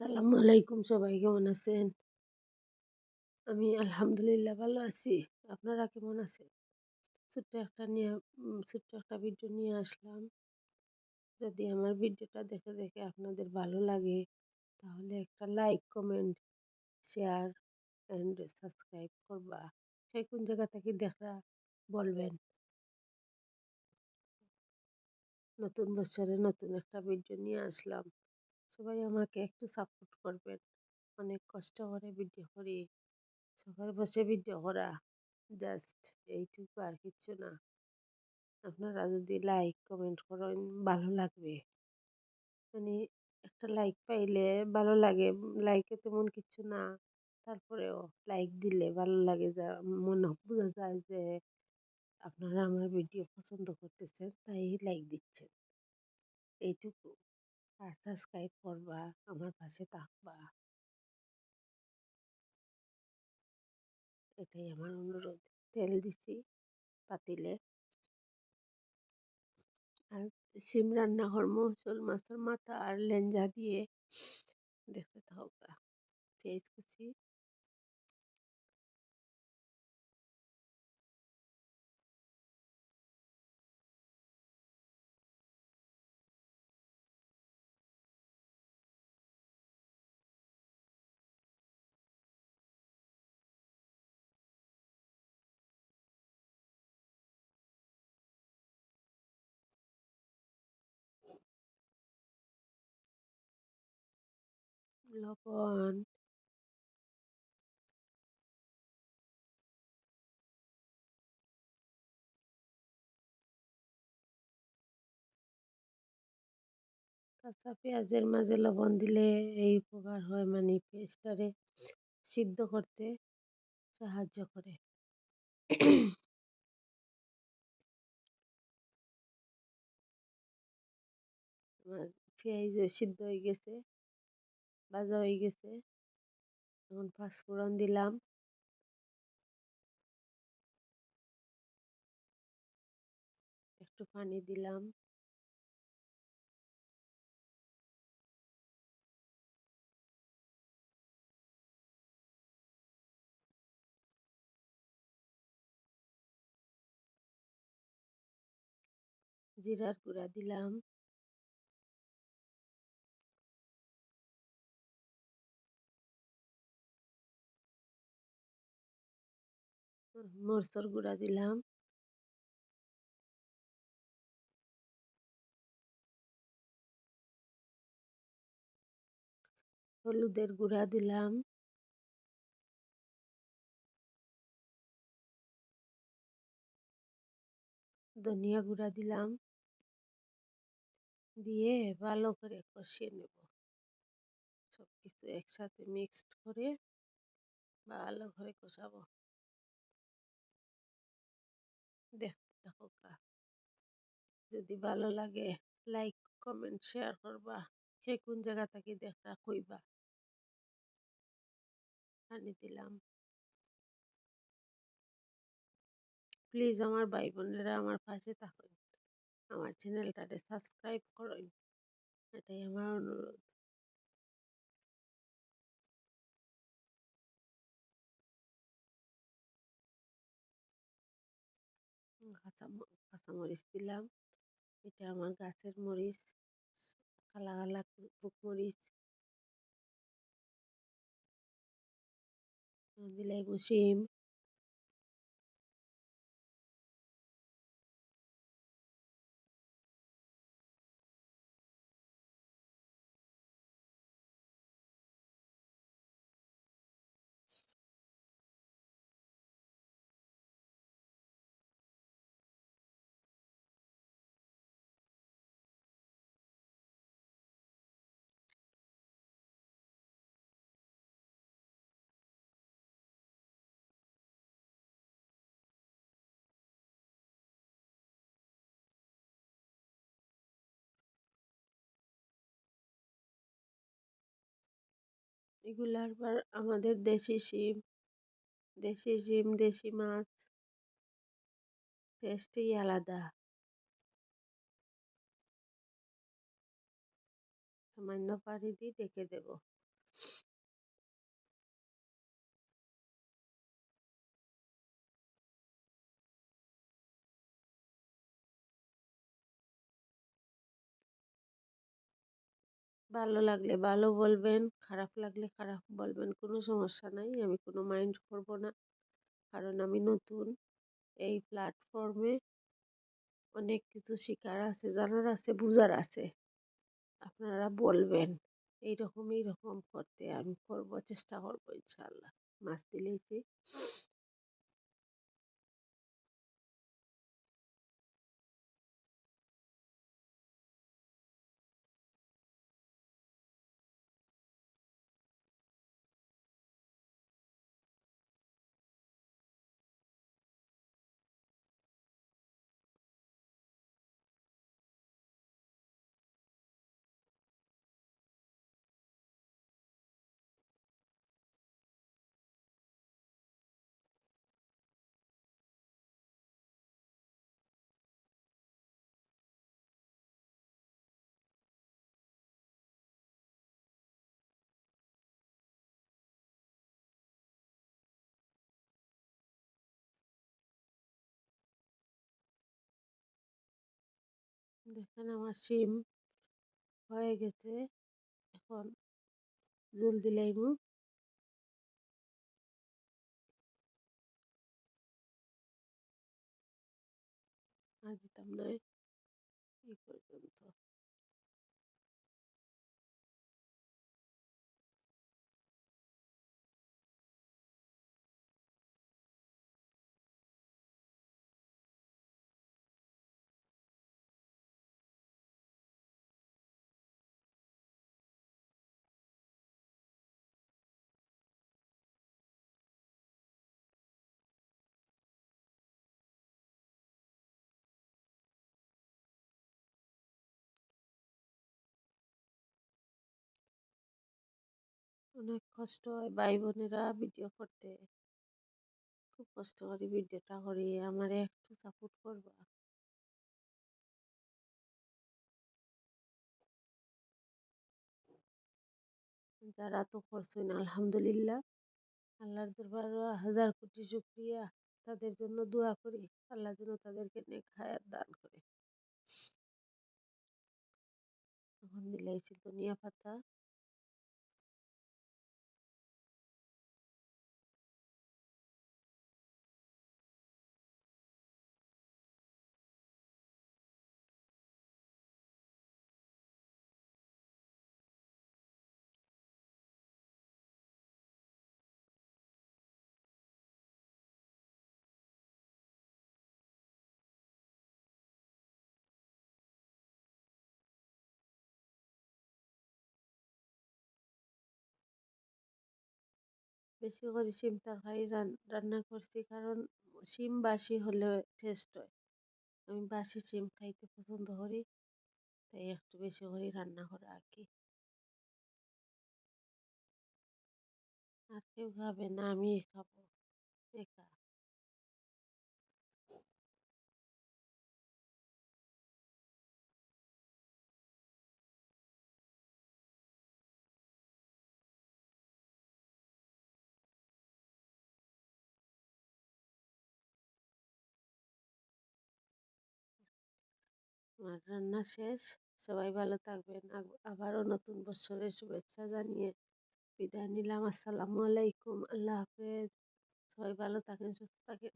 আসসালামু আলাইকুম, সবাই কেমন আছেন? আমি আলহামদুলিল্লাহ ভালো আছি। আপনারা কেমন আছেন? ছোট্ট একটা নিয়ে ছোট্ট একটা ভিডিও নিয়ে আসলাম। যদি আমার ভিডিওটা দেখে দেখে আপনাদের ভালো লাগে, তাহলে একটা like comment share and subscribe করবা। সেই কোন জায়গা থেকে দেখা বলবেন? নতুন বছরে নতুন একটা ভিডিও নিয়ে আসলাম। সবাই আমাকে একটু সাপোর্ট করবেন। অনেক কষ্ট করে ভিডিও করি। সবার বসে ভিডিও করা। জাস্ট এইটুকু আর কিচ্ছু না। আপনারা যদি লাইক কমেন্ট করেন, ভালো লাগবে। মানে একটা লাইক পাইলে ভালো লাগে। লাইকে তেমন কিছু না। তারপরেও লাইক দিলে ভালো লাগে যা, মনে বোঝা যায় যে আপনারা আমার ভিডিও পছন্দ করতেছেন, তাই লাইক দিচ্ছেন। এইটুকু। আর সাবস্ক্রাইব করবা আমার পাশে থাকবা। এটাই আমার অনুরোধ। তেল দিছি পাতিলে। আর সিম রান্না করব, শোল মাছের মাথা আর লেঞ্জা দিয়ে দেখতে থাকা পেঁয়াজ কুচি। লবণ। কাঁচা পেঁয়াজের মাঝে লবণ দিলে এই উপকার হয় মানে পেঁয়াজটারে সিদ্ধ করতে সাহায্য করে। পেঁয়াজ সিদ্ধ হয়ে গেছে। ভাজা হয়ে গেছে। এখন পাঁচফোড়ন দিলাম। একটু পানি দিলাম। জিরার গুঁড়া দিলাম। মরচর গুঁড়া দিলাম। হলুদের গুঁড়া দিলাম। ধনিয়া গুঁড়া দিলাম। দিয়ে ভালো করে কষিয়ে নেব। সব কিছু একসাথে মিক্সড করে ভালো করে কষাবো। দেখতে থাকো যদি ভালো লাগে লাইক কমেন্ট শেয়ার করবা। সে কোন জায়গা থেকে দেখা কইবা পানি দিলাম। প্লিজ আমার ভাই বোনেরা আমার পাশে থাকুন। আমার চ্যানেলটাতে সাবস্ক্রাইব করুন। এটাই আমার অনুরোধ। কাঁচামরিচ দিলাম। এটা আমার গাছের মরিচ কালা কালা মরিচ দিলাই শিম। এগুলার পর আমাদের দেশি শিম দেশি শিম, দেশি মাছ, টেস্টই আলাদা। সামান্য পানি দিয়ে ঢেকে দেব। ভালো লাগলে ভালো বলবেন, খারাপ লাগলে খারাপ বলবেন, কোনো সমস্যা নাই। আমি কোনো মাইন্ড করব না। কারণ আমি নতুন। এই প্ল্যাটফর্মে অনেক কিছু শেখার আছে, জানার আছে, বোঝার আছে। আপনারা বলবেন, এইরকম এইরকম করতে আমি করব, চেষ্টা করব ইনশাল্লাহ। মাছ দিলেইছি দেখেন আমার সিম হয়ে গেছে এখন জল দিলাইমু আর দিতাম না এই পর্যন্ত। অনেক কষ্ট হয় ভাই বোনেরা ভিডিও করতে। খুব কষ্ট করি ভিডিওটা করি, আমারে একটু সাপোর্ট করবা? যারা তো করছেন, আলহামদুলিল্লাহ। আল্লাহর দরবার হাজার কোটি শুক্রিয়া। তাদের জন্য দোয়া করি, আল্লাহ যেন তাদেরকে নেক হায়াত দান করে। এখন দিলাইছি ধনিয়া পাতা। বেশি করে শিম তরকারি রান্না করছি কারণ শিম বাসি হলে টেস্ট হয়। আমি বাসি শিম খাইতে পছন্দ করি, তাই একটু বেশি করে রান্না করা আর কি। আর কেউ খাবে না আমি খাব, একা। আমার রান্না শেষ। সবাই ভালো থাকবেন। আবারও নতুন বছরের শুভেচ্ছা জানিয়ে বিদায় নিলাম। আসসালামু আলাইকুম। আল্লাহ হাফেজ। সবাই ভালো থাকেন, সুস্থ থাকেন।